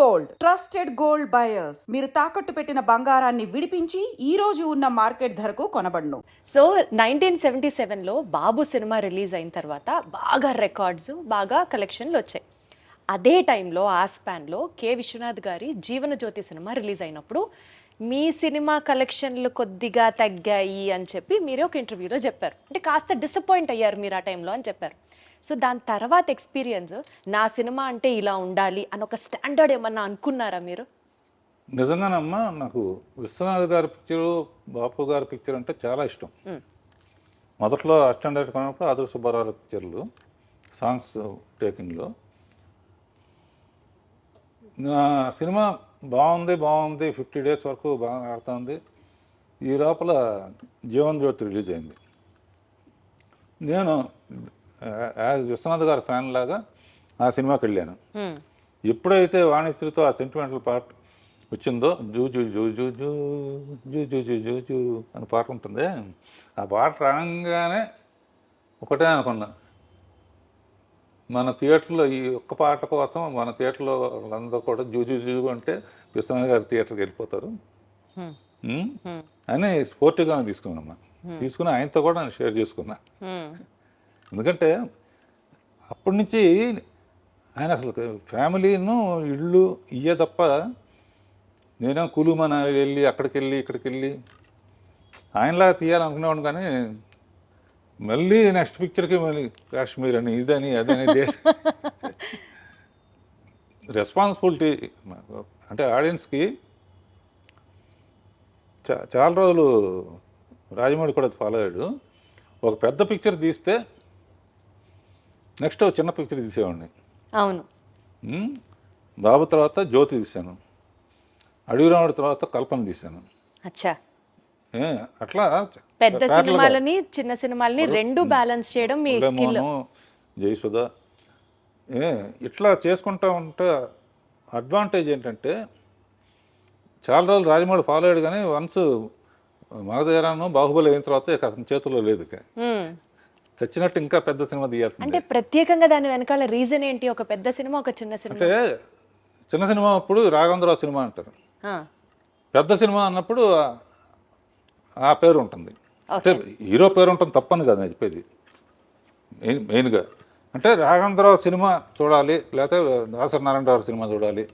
Gold. Trusted gold buyers. మీరు తాకట్టు పెట్టిన బంగారాన్ని విడిపించి ఈ రోజు ఉన్న మార్కెట్ ధరకు కొనబడును. సో నైన్టీన్ సెవెంటీ సెవెన్లో బాబు సినిమా రిలీజ్ అయిన తర్వాత బాగా రికార్డ్స్ బాగా కలెక్షన్లు వచ్చాయి. అదే టైంలో ఆ స్పాన్లో కె. విశ్వనాథ్ గారి జీవన జ్యోతి సినిమా రిలీజ్ అయినప్పుడు మీ సినిమా కలెక్షన్లు కొద్దిగా తగ్గాయి అని చెప్పి మీరే ఒక ఇంటర్వ్యూలో చెప్పారు. అంటే కాస్త డిసప్పాయింట్ అయ్యారు మీరు ఆ టైంలో అని చెప్పారు. సో దాని తర్వాత ఎక్స్పీరియన్స్ నా సినిమా అంటే ఇలా ఉండాలి అని ఒక స్టాండర్డ్ ఏమన్నా అనుకున్నారా మీరు? నిజంగానమ్మా నాకు విశ్వనాథ్ గారి పిక్చరు బాపు గారి పిక్చర్ అంటే చాలా ఇష్టం. మొదట్లో అస్టాండర్డ్ కొన్నప్పుడు ఆదుర్ సుబ్బారావు పిక్చర్లు సాంగ్స్ టేకింగ్లో నా సినిమా బాగుంది బాగుంది ఫిఫ్టీ డేస్ వరకు బాగా ఆడుతుంది. ఈ లోపల జీవన్ జ్యోతి రిలీజ్ అయింది. నేను యాజ్ విశ్వనాథ్ గారి ఫ్యాన్ లాగా ఆ సినిమాకి వెళ్ళాను. ఎప్పుడైతే వాణిశ్రీతో ఆ సెంటిమెంటల్ పార్ట్ వచ్చిందో జూ జూ జూ జూ జూ జూ జూ జూ జూ జూ అని పాట ఉంటుంది. ఆ పాట రాగానే ఒకటే అనుకున్నా. మన థియేటర్లో ఈ ఒక్క పాట కోసం మన థియేటర్లో వాళ్ళందరూ కూడా జూ జూ జూ అంటే విశ్వనాథ్ గారి థియేటర్కి వెళ్ళిపోతారు. అని స్పోర్టివ్గానే తీసుకున్నామ్మా తీసుకుని ఆయనతో కూడా నేను షేర్ చేసుకున్నా. ఎందుకంటే అప్పటి నుంచి ఆయన అసలు ఫ్యామిలీను ఇళ్ళు ఇయ్యే తప్ప నేనేం కులుమన వెళ్ళి అక్కడికి వెళ్ళి ఇక్కడికి వెళ్ళి ఆయనలాగా తీయాలనుకునేవాడు కానీ మళ్ళీ నెక్స్ట్ పిక్చర్కి మళ్ళీ కాశ్మీర్ అని ఇదని అదని దేశ రెస్పాన్సిబిలిటీ అంటే ఆడియన్స్కి చాలా రోజులు రాజమౌళి కూడా ఫాలో అయ్యాడు. ఒక పెద్ద పిక్చర్ తీస్తే నెక్స్ట్ చిన్న పిక్చర్ తీసేవాడిని అవును బాబు తర్వాత జ్యోతి తీశాను. అడవిరాముడి తర్వాత కల్పన తీశాను. అచ్చా. అట్లా పెద్ద సినిమాలని చిన్న సినిమాలని రెండు బ్యాలెన్స్ చేయడం మీ స్కిల్. జయసుధ. ఇట్లా చేసుకుంటా ఉంటే అడ్వాంటేజ్ ఏంటంటే చాలా రోజులు రాజమౌళి ఫాలో అయ్యాడు కానీ వన్స్ మగధీరాను బాహుబలి అయిన తర్వాత ఇక అతని చేతుల్లో లేదు చచ్చినట్టు ఇంకా పెద్ద సినిమా తీయాల్సింది. అంటే ప్రత్యేకంగా దాని వెనకాల రీజన్ ఏంటి? ఒక పెద్ద సినిమా ఒక చిన్న సినిమా? అంటే చిన్న సినిమా అప్పుడు రాఘవేంద్రరావు సినిమా అంటారు. పెద్ద సినిమా అన్నప్పుడు ఆ- ఆ పేరు ఉంటుంది. అంటే హీరో పేరు ఉంటుంది తప్పని కదా నేను చెప్పేది మెయిన్ మెయిన్గా. అంటే రాఘవేంద్రరావు సినిమా చూడాలి లేకపోతే దాసరి నారాయణరావు సినిమా చూడాలి.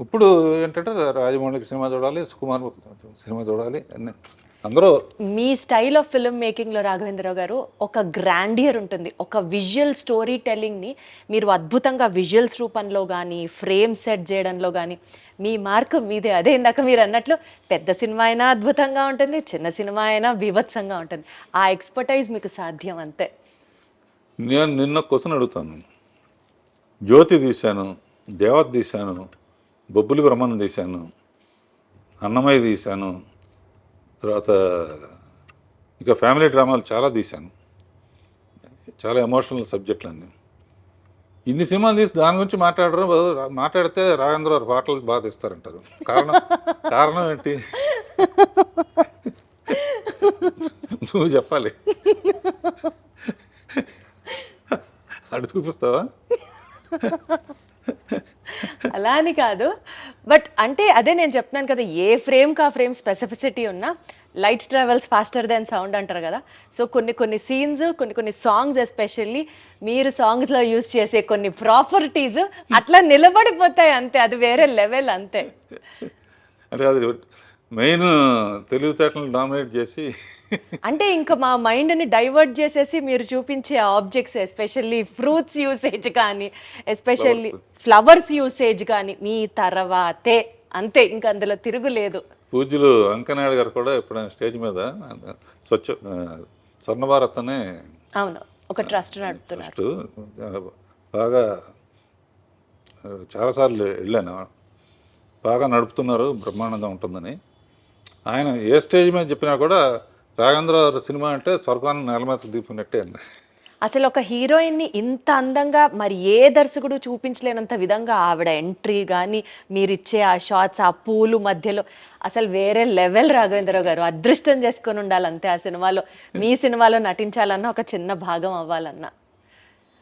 ఇప్పుడు ఏంటంటే రాజమౌళి సినిమా చూడాలి సుకుమార్ సినిమా చూడాలి అన్నీ. అందరూ మీ స్టైల్ ఆఫ్ ఫిల్మ్ మేకింగ్లో రాఘవేంద్రరావు గారు ఒక గ్రాండియర్ ఉంటుంది. ఒక విజువల్ స్టోరీ టెల్లింగ్ని మీరు అద్భుతంగా విజువల్స్ రూపంలో కానీ ఫ్రేమ్ సెట్ చేయడంలో కానీ మీ మార్క్ మీదే. అదే ఇందాక మీరు అన్నట్లు పెద్ద సినిమా అయినా అద్భుతంగా ఉంటుంది చిన్న సినిమా అయినా బీభత్సంగా ఉంటుంది. ఆ ఎక్స్పర్టైజ్ మీకు సాధ్యం అంతే. నేను నిన్న క్వశ్చన్ అడుగుతాను. జ్యోతి తీశాను దేవత తీశాను బొబ్బులి బ్రహ్మను తీశాను అన్నమయ్య తీశాను తర్వాత ఇక ఫ్యామిలీ డ్రామాలు చాలా తీశాను. చాలా ఎమోషనల్ సబ్జెక్టులు అన్నీ ఇన్ని సినిమాలు తీసి దాని గురించి మాట్లాడరు మాట్లాడితే రాఘేంద్ర పాటలు బాగా తీస్తారంటారు. కారణం కారణం ఏంటి? నువ్వు చెప్పాలి. అడు చూపిస్తావా? అలా అని కాదు. బట్ అంటే అదే నేను చెప్తున్నాను కదా ఏ ఫ్రేమ్ కా ఫ్రేమ్ స్పెసిఫిసిటీ ఉన్నా light travels faster than sound అంటారు కదా. సో కొన్ని కొన్ని సీన్స్ కొన్ని కొన్ని సాంగ్స్ ఎస్పెషల్లీ మీరు సాంగ్స్లో యూజ్ చేసే కొన్ని ప్రాపర్టీస్ అట్లా నిలబడిపోతాయి అంతే. అది వేరే లెవెల్ అంతే. అంటే అది మెయిన్ తెలివితేటలను డామినేట్ చేసి అంటే ఇంకా మా మైండ్ని డైవర్ట్ చేసేసి మీరు చూపించే ఆబ్జెక్ట్స్ ఎస్పెషల్లీ ఫ్రూట్స్ యూసేజ్ కానీ ఎస్పెషల్లీ ఫ్లవర్స్. యూసేజ్ కానీ మీ తర్వాతే. అంతే ఇంకా అందులో తిరుగులేదు. పూజ్యులు వెంకనాయుడు గారు కూడా ఎప్పుడైనా స్టేజ్ మీద స్వచ్ఛ ఆ, స్వర్ణ భారత్ అనే అవును ఒక ట్రస్ట్ నడుపుతున్నారు. బాగా చాలాసార్లు వెళ్ళాను. బాగా నడుపుతున్నారు బ్రహ్మాండంగా ఉంటుందని. ఆయన ఏ స్టేజ్ మీద చెప్పినా కూడా రాఘేంద్ర సినిమా అంటే స్వర్గాన్ని నేల మీద దీపినట్టే అండి. అసలు ఒక హీరోయిన్ని ఇంత అందంగా మరి ఏ దర్శకుడు చూపించలేనంత విధంగా ఆవిడ ఎంట్రీ కానీ మీరిచ్చే ఆ షార్ట్స్ ఆ పూలు మధ్యలో అసలు వేరే లెవెల్ రాఘవేంద్రరావు గారు. అదృష్టం చేసుకొని ఉండాలి అంతే ఆ సినిమాలో. మీ సినిమాలో నటించాలన్నా ఒక చిన్న భాగం అవ్వాలన్నా.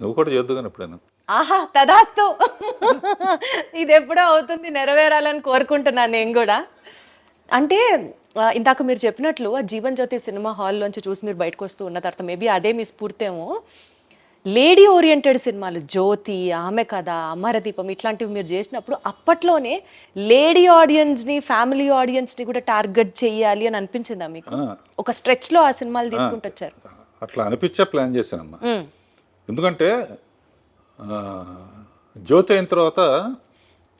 నువ్వు కూడా చేద్దు కానీ ఎప్పుడైనా. ఆహా తదాస్తు. ఇది ఎప్పుడో అవుతుంది నెరవేరాలని కోరుకుంటున్నాను నేను కూడా. అంటే ఇందాక మీరు చెప్పినట్లు ఆ జీవన్ జ్యోతి సినిమా హాల్లోంచి చూసి మీరు బయటకు వస్తూ ఉన్న తర్వాత మేబీ అదే మీ స్ఫూర్తేమో. లేడీ ఓరియంటెడ్ సినిమాలు జ్యోతి ఆమె కథ అమరదీపం ఇట్లాంటివి మీరు చేసినప్పుడు అప్పట్లోనే లేడీ ఆడియన్స్ని ఫ్యామిలీ ఆడియన్స్ని కూడా టార్గెట్ చేయాలి అని అనిపించిందా మీకు? ఒక స్ట్రెచ్లో ఆ సినిమాలు తీసుకుంటూ వచ్చారు. అట్లా అనిపించే ప్లాన్ చేశానమ్మా. మ్మ్. ఎందుకంటే జ్యోతి అయిన తర్వాత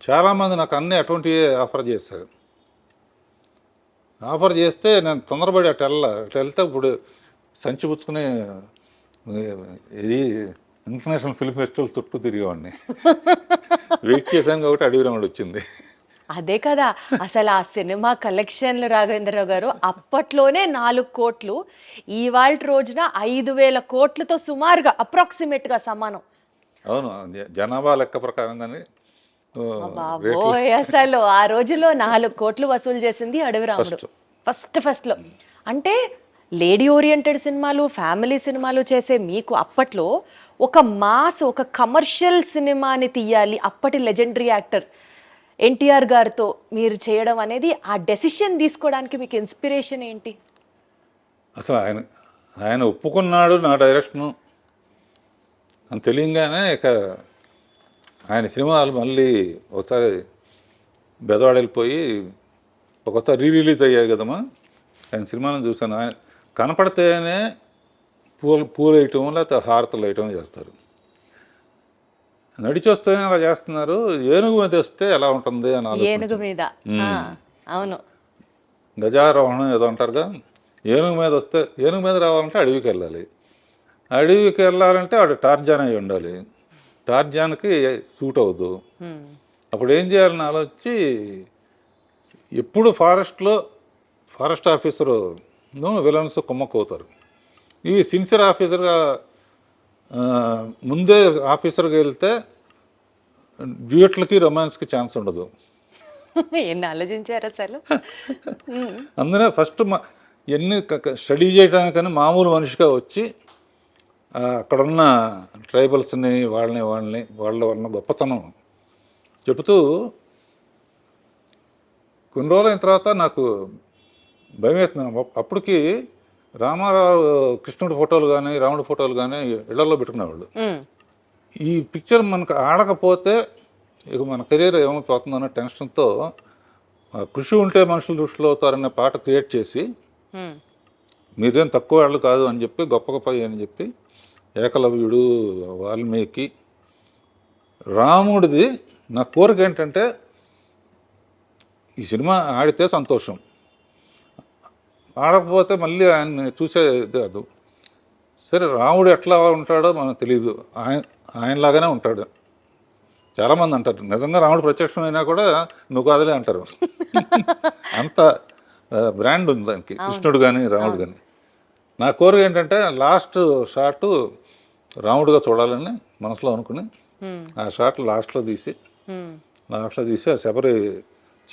చాలామంది నాకు అన్నీ అటువంటివి ఆఫర్ చేశారు. ఆఫర్ చేస్తే నేను తొందరపడి అటు వెళ్ళ అటు వెళ్తే ఇప్పుడు సంచి పుచ్చుకుని ఇది ఇంటర్నేషనల్ ఫిల్మ్ ఫెస్టివల్ చుట్టూ తిరిగేవాడిని. వెయిట్ చేశాను కాబట్టి అడవి రమణ వచ్చింది. అదే కదా అసలు ఆ సినిమా కలెక్షన్లు రాఘవేంద్రరావు గారు అప్పట్లోనే నాలుగు కోట్లు ఇవాళ రోజున ఐదు వేల కోట్లతో సుమారుగా అప్రాక్సిమేట్గా సమానం. అవును జనాభా లెక్క ప్రకారంగానే ఆ, రేట్లు బాబోయ్ అసలు ఆ రోజులో నాలుగు కోట్లు వసూలు చేసింది అడవి రాముడు. ఫస్ట్ ఫస్ట్లో. అంటే లేడీ ఓరియంటెడ్ సినిమాలు ఫ్యామిలీ సినిమాలు చేసే మీకు అప్పట్లో ఒక మాస్ ఒక కమర్షియల్ సినిమాని తీయాలి అప్పటి లెజెండరీ యాక్టర్ ఎన్టీఆర్ గారితో మీరు చేయడం అనేది ఆ డెసిషన్ తీసుకోవడానికి మీకు ఇన్స్పిరేషన్ ఏంటి? అసలు ఆయన ఆయన ఒప్పుకున్నాడు నా డైరెక్షను. అని తెలియంగానే ఇక ఆయన సినిమాలు మళ్ళీ ఒకసారి బెదవాడ వెళ్ళిపోయి ఒకసారి రీ రిలీజ్ అయ్యాయి కదమ్మా. ఆయన సినిమాలను చూశాను. ఆయన కనపడితేనే పూలు పూలు వేయటం లేకపోతే హారతలు వేయటం చేస్తారు. నడిచి వస్తేనే అలా చేస్తున్నారు. ఏనుగు మీద వస్తే ఎలా ఉంటుంది అని. ఏనుగు మీద. అవును. గజారోహణం ఏదో అంటారుగా. ఏనుగు మీద వస్తే ఏనుగు మీద రావాలంటే అడవికి వెళ్ళాలి. అడవికి వెళ్ళాలంటే వాడు టార్జాన్ అయి ఉండాలి. టార్జాన్కి సూట్ అవ్వదు. అప్పుడు ఏం చేయాలని ఆలోచించి ఎప్పుడు ఫారెస్ట్లో ఫారెస్ట్ ఆఫీసరు విలన్స్ కుమ్మక్కవుతారు ఈ సిన్సియర్ ఆఫీసర్గా ముందే ఆఫీసర్గా వెళ్తే డ్యూయట్లకి రొమాన్స్కి ఛాన్స్ ఉండదు ఎన్ని ఆలోచించారు అసలు. అందునే ఫస్ట్ మా ఎన్ని స్టడీ చేయడానికని మామూలు మనిషిగా వచ్చి అక్కడున్న ట్రైబల్స్ని వాళ్ళని వాళ్ళని వాళ్ళ వాళ్ళ గొప్పతనం చెబుతూ కొన్ని రోజులైన తర్వాత నాకు భయం వేస్తుంది అప్ప- అప్పటికి రామారావు కృష్ణుడి ఫోటోలు కానీ రాముడి ఫోటోలు కానీ ఇళ్ళలో పెట్టుకునేవాళ్ళు. ఈ పిక్చర్ మనకు ఆడకపోతే ఇక మన కెరీర్ ఏమైపోతుందన్న టెన్షన్తో కృషి ఉంటే మనుషులు దృష్టిలో అవుతారనే పాట క్రియేట్ చేసి. మీరేం తక్కువ వాళ్ళు కాదు అని చెప్పి గొప్ప గొప్ప అని చెప్పి ఏకలవ్యుడు వాల్మీకి రాముడిది నా కోరిక ఏంటంటే ఈ సినిమా ఆడితే సంతోషం. ఆడకపోతే మళ్ళీ ఆయన్ని చూసేది కాదు. సరే రాముడు ఎట్లా ఉంటాడో మనకు తెలియదు ఆయన ఆయనలాగానే ఉంటాడు. చాలామంది అంటారు నిజంగా రాముడు ప్రత్యక్షమైనా కూడా నువ్వు కాదులే అంటారు. అంత బ్రాండ్ ఉంది దానికి. కృష్ణుడు కానీ రాముడు కానీ నా కోరిక ఏంటంటే లాస్ట్ షాట్ రాముడుగా చూడాలని మనసులో అనుకుని. ఆ షాట్ లాస్ట్లో తీసి. లాస్ట్లో తీసి ఆ శబరి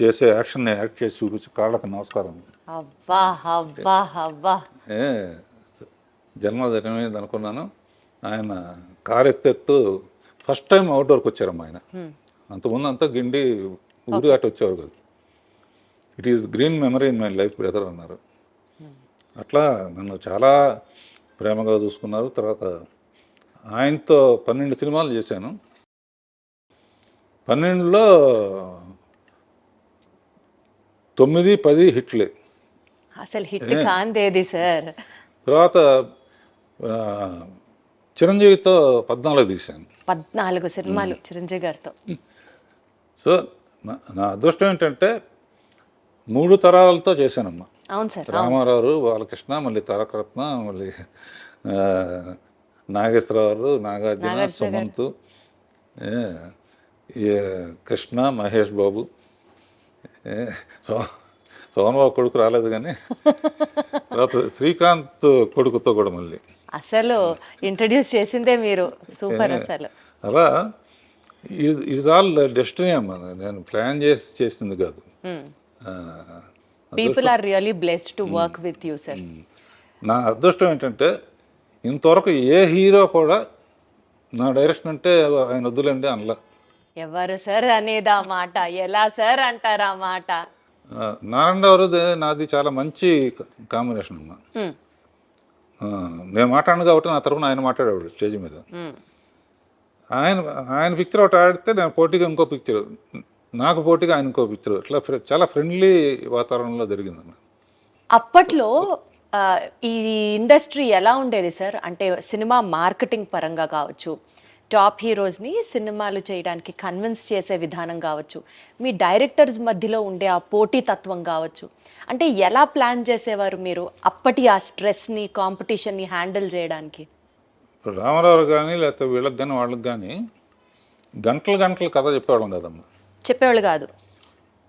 చేసే యాక్షన్ని యాక్ట్ చేసి చూపించి కాళ్ళకి నమస్కారం. ఏ జన్మ ధన్యమైంది అనుకున్నాను. ఆయన కారు ఎత్తెత్తు ఫస్ట్ టైం అవుట్డోర్కి వచ్చారమ్మా ఆయన. అంతకుముందు అంతా గిండి ఊరు అటు వచ్చేవారు కాదు. It is green memory in my life brother అన్నారు. అట్లా నన్ను చాలా ప్రేమగా చూసుకున్నారు. తర్వాత ఆయనతో పన్నెండు సినిమాలు చేశాను. పన్నెండులో తొమ్మిది పది హిట్లే. అసలు హిట్ కాందేది సార్? తర్వాత చిరంజీవితో పద్నాలుగు తీశాను. పద్నాలుగు సినిమాలు చిరంజీవి గారితో. సో నా అదృష్టం ఏంటంటే మూడు తరాలతో చేశానమ్మా. అవును సార్. రామారావు బాలకృష్ణ మళ్ళీ తారకరత్న మళ్ళీ నాగేశ్వరరావు నాగార్జున నాగార్జున గారు. సుమంత్ కృష్ణ మహేష్ బాబు. సోమబాబు కొడుకు రాలేదు కానీ తర్వాత శ్రీకాంత్ కొడుకుతో కూడా మళ్ళీ. అసలు ఇంట్రడ్యూస్ చేసిందే మీరు. సూపర్ అసలు. అలా ఈజ్ ఆల్ డెస్టినీ అమ్మా. నేను ప్లాన్ చేసి చేసింది కాదు. People are really blessed to work with you sir నా అదృష్టం ఏంటంటే ఇంతవరకు ఏ హీరో కూడా నా డైరెక్షన్ అంటే ఆయన వద్దులేండి అనలా. ఎవరు సార్ అనేది ఆ మాట? ఎలా సార్ అంటారు ఆ మాట? ఆ, నారాయణరావు నాది చాలా మంచి కాంబినేషన్ అమ్మా. నేను మాట్లాడను కాబట్టి నా తరపున ఆయన మాట్లాడేవాడు స్టేజ్ మీద. ఆయన ఆయన పిక్చర్ ఒకటి ఆడితే నేను పోటీగా ఇంకో పిక్చర్ నాకు పోటీగా ఆయన ఇంకో పిక్చర్. ఇట్లా చాలా ఫ్రెండ్లీ వాతావరణంలో జరిగిందన్న అప్పట్లో ఈ ఇండస్ట్రీ ఎలా ఉండేది సార్ అంటే సినిమా మార్కెటింగ్ పరంగా కావచ్చు టాప్ హీరోస్ని సినిమాలు చేయడానికి కన్విన్స్ చేసే విధానం కావచ్చు మీ డైరెక్టర్స్ మధ్యలో ఉండే ఆ పోటీతత్వం కావచ్చు అంటే ఎలా ప్లాన్ చేసేవారు మీరు అప్పటి ఆ స్ట్రెస్ని కాంపిటీషన్ని హ్యాండిల్ చేయడానికి? ఇప్పుడు రామారావు కానీ లేకపోతే వీళ్ళకి కానీ వాళ్ళకి కానీ గంటలు గంటలు కథ చెప్పేవాళ్ళం కదమ్మా. చెప్పేవాళ్ళు కాదు.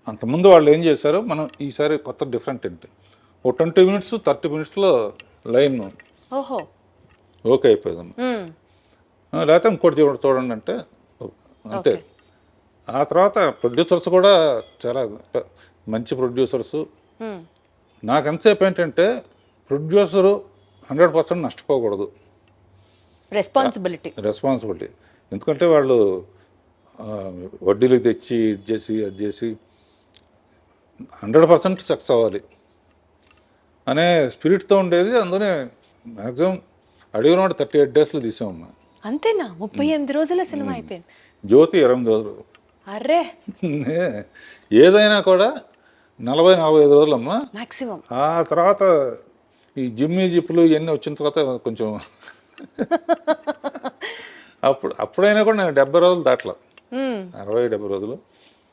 అంతకుముందు వాళ్ళు ఏం చేశారు మనం ఈసారి కొత్త డిఫరెంట్ ఏంటి? ఓ ట్వంటీ మినిట్స్ థర్టీ మినిట్స్లో లైన్ ఓహో. ఓకే. ఆ, లేకపోతే ఇంకోటి చూడండి చూడండి అంటే అంతే. ఆ తర్వాత ప్రొడ్యూసర్స్ కూడా చాలా మంచి ప్రొడ్యూసర్స్. నాకు ఎంతసేపు ఏంటంటే ప్రొడ్యూసరు హండ్రెడ్ పర్సెంట్ నష్టపోకూడదు. రెస్పాన్సిబిలిటీ. రెస్పాన్సిబిలిటీ. ఎందుకంటే వాళ్ళు వడ్డీలు తెచ్చి ఇది చేసి అది చేసి హండ్రెడ్ పర్సెంట్ సక్సెస్ అవ్వాలి. అనే స్పిరిట్తో ఉండేది. అందులోనే మ్యాక్సిమం అడిగిన వాడు థర్టీ ఎయిట్ డేస్లో తీసామన్నా అంతేనా? ముప్పై ఎనిమిది రోజుల సినిమా అయిపోయింది. జ్యోతి ఇరవై ఎనిమిది రోజులు. అర్రే! ఏదైనా కూడా నలభై నలభై ఐదు రోజులమ్మా. మాక్సిమం. ఆ తర్వాత ఈ జిమ్మి జిప్పులు ఇవన్నీ వచ్చిన తర్వాత కొంచెం అప్పుడు అప్పుడైనా కూడా నేను డెబ్బై రోజులు దాటలా. అరవై డెబ్బై రోజులు.